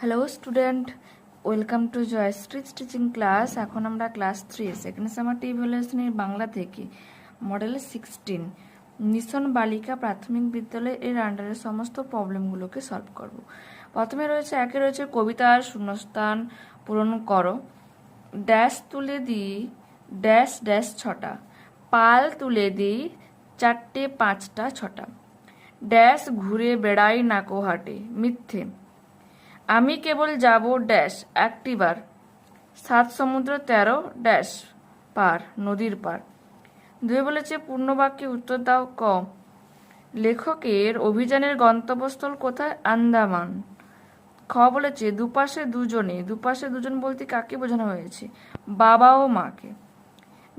Hello student welcome to Jayashree teaching class এখন আমরা class three second summer ইভ্যালুয়েশনের বাংলা থেকে। মডেল সিক্সটিন মিশন বালিকা প্রাথমিক বিদ্যালয় এর আন্ডারে সমস্ত প্রবলেমগুলোকে সলভ করব। প্রথমে রয়েছে, একে রয়েছে কবিতার শূন্যস্থান পূরণ করো। ড্যাশ তুলে দিই ড্যাশ ড্যাশ ছটা। পাল তুলে দিই, চারটে, পাঁচটা, ছটা। ড্যাশ ঘুরে বেড়াই নাকো হাটে, মিথ্যে। আমি কেবল যাব ড্যাশ একটিবার সাত সমুদ্র, তেরো ড্যাশ পার, নদীর পার। দুই বলেছে, পূর্ণবাক্যে উত্তর দাও ক। লেখকের অভিযানের গন্তব্যস্থল কোথায়? আন্দামান। খ বলেছে, দুপাশে দুজনে, দুপাশে দুজন বলতে কাকে বোঝানো হয়েছে? বাবা ও মাকে।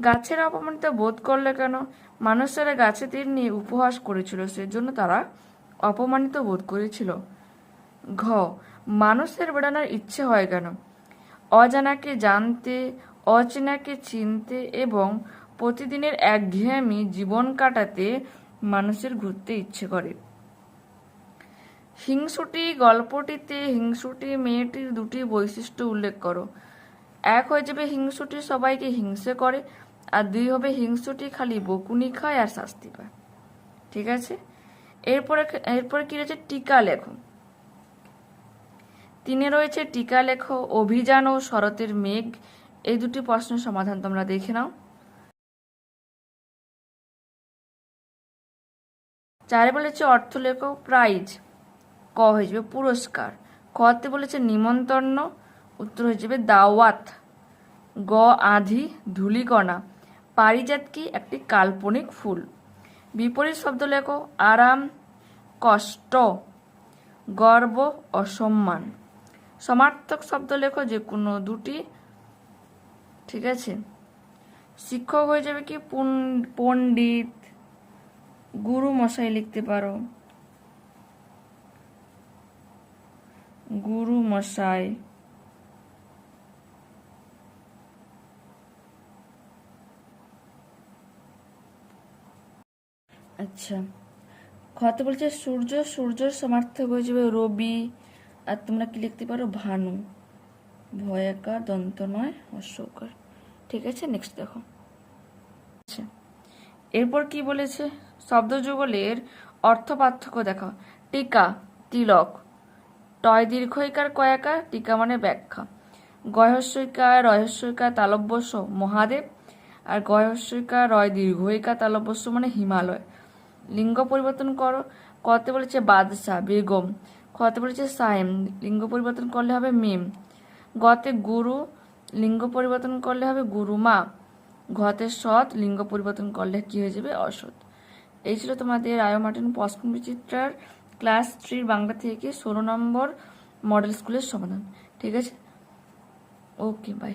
গাছের অপমানিত বোধ করলে কেন? মানুষেরা গাছে তীর নিয়ে উপহাস করেছিল, সেজন্য তারা অপমানিত বোধ করেছিল। ঘ মানুষের বেড়ানোর ইচ্ছে হয় কেন? অজানাকে জানতে, অচেনাকে চিনতে এবং প্রতিদিনের একঘেয়েমি জীবন কাটাতে মানুষের ঘুরতে ইচ্ছে করে। হিংসুটি গল্পটিতে হিংসুটি মেয়েটির দুটি বৈশিষ্ট্য উল্লেখ করো। এক হয়ে যাবে হিংসুটি সবাইকে হিংসে করে, আর দুই হবে হিংসুটি খালি বকুনি খায় আর শাস্তি পায়। ঠিক আছে? এরপরে এরপরে কি রয়েছে? টিকা লেখো। তিনে রয়েছে টিকা লেখো, অভিযান ও শরতের মেঘ। এই দুটি প্রশ্নের সমাধান তোমরা দেখে নাও। চারে বলেছে অর্থ লেখো প্রাইজ। ক হয়ে যাবে পুরস্কার। কতে বলেছে নিমন্ত্রণ। উত্তর হয়ে যাবে দাওয়াত। গ আধি, ধূলিকণা। পারিজাত কি একটি কাল্পনিক ফুল? বিপরীত শব্দ লেখো, আরাম, কষ্ট, গর্ব, অসম্মান। সমার্থক শব্দ লেখো যে কোনো দুটি। ঠিক আছে? শিক্ষক হয়ে যাবে কি? পণ্ডিত। গুরু মশাই লিখতে পারো। গুরু মশাই। আচ্ছা। খতে বলছে, সূর্য, সূর্যর সমার্থক হয়ে যাবে রবি। আর তোমরা কি লিখতে পারো? ভানু। ভয়াকার দন্ত নয় ঠিক আছে নেক্সট দেখো। আচ্ছা। এরপর কি বলেছে? শব্দযুগলের অর্থ পার্থক্য দেখো টিকা, তিলক। টয় দীর্ঘইকার কয়াকার টিকা মানে ব্যাখ্যা। গয়হস্যইকার রহস্যইকার তালব্যস্য, মহাদেব। আর গয়হস্যইকার রয় দীর্ঘইকার তালব্যস্য মানে হিমালয়। লিঙ্গ পরিবর্তন করো। কতে বলেছে? বাদশাহ, বেগম। খতে বলেছে সাইম। লিঙ্গ পরিবর্তন করলে হবে মিম। গতে গুরু, লিঙ্গ পরিবর্তন করলে হবে গুরুমা। ঘতে সৎ, লিঙ্গ পরিবর্তন করলে কি হয়ে যাবে? অসৎ। এই ছিল তোমাদের আয়ো মার্টিন পশ্চিম বিচিত্রার ক্লাস থ্রির বাংলা থেকে ষোলো নম্বর মডেল স্কুলের সমাধান। ঠিক আছে? Okay, bye.